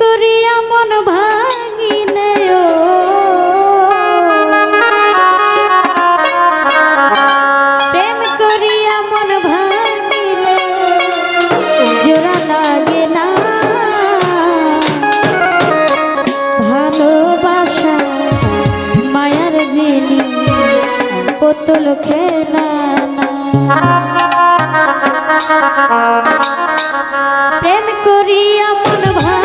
করিয়া মন ভাঙি প্রেম করিয়া মন ভাঙি জোড়া লাগে না। ভালোবাসা মায়ার জিনি পুতুল খেলা না। প্রেম করিয়া মন ভাঙ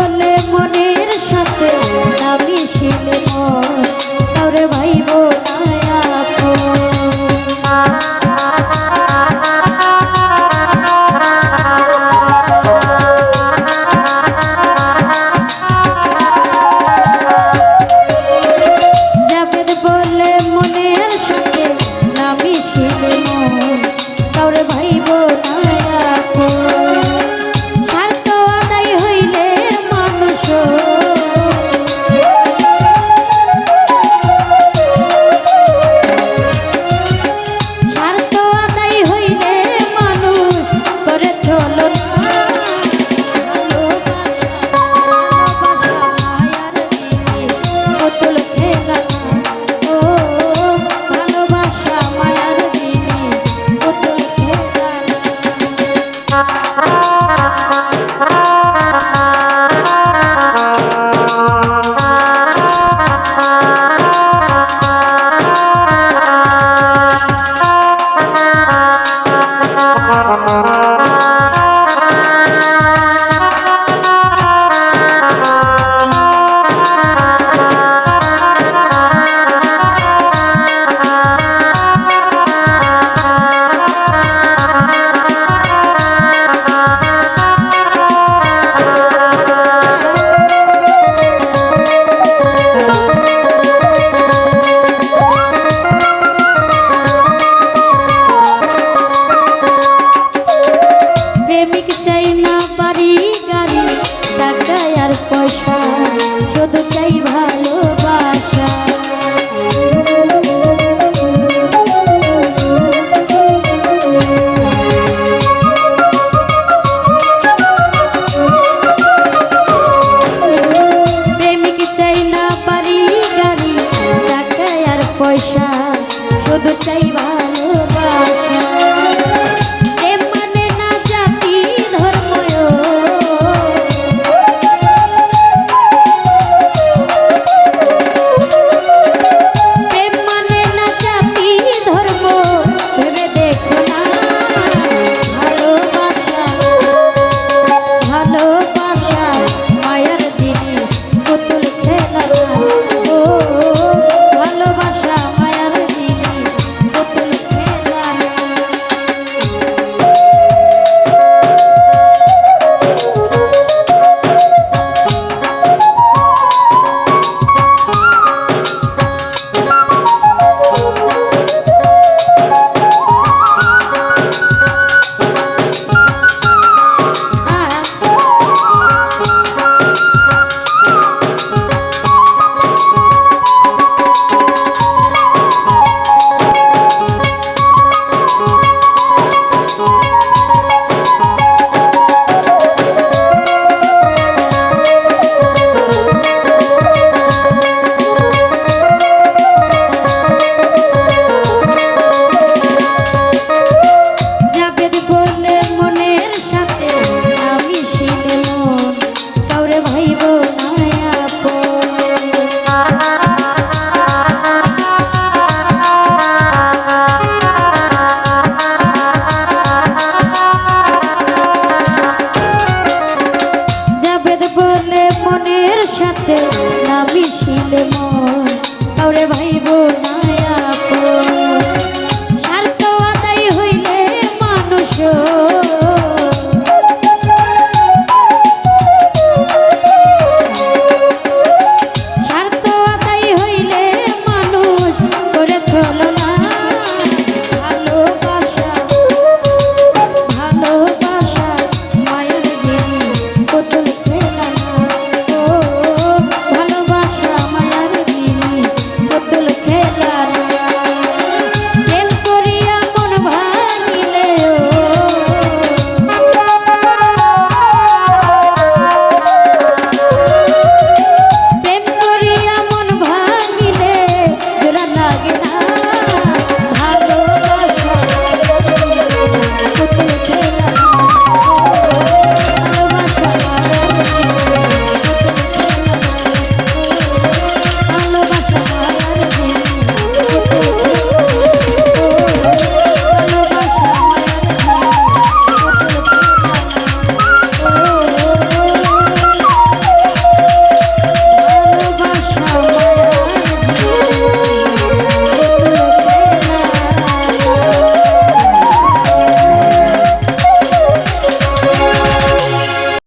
চলে মনের সাথে না মিশিলে মন তারে ভাইবো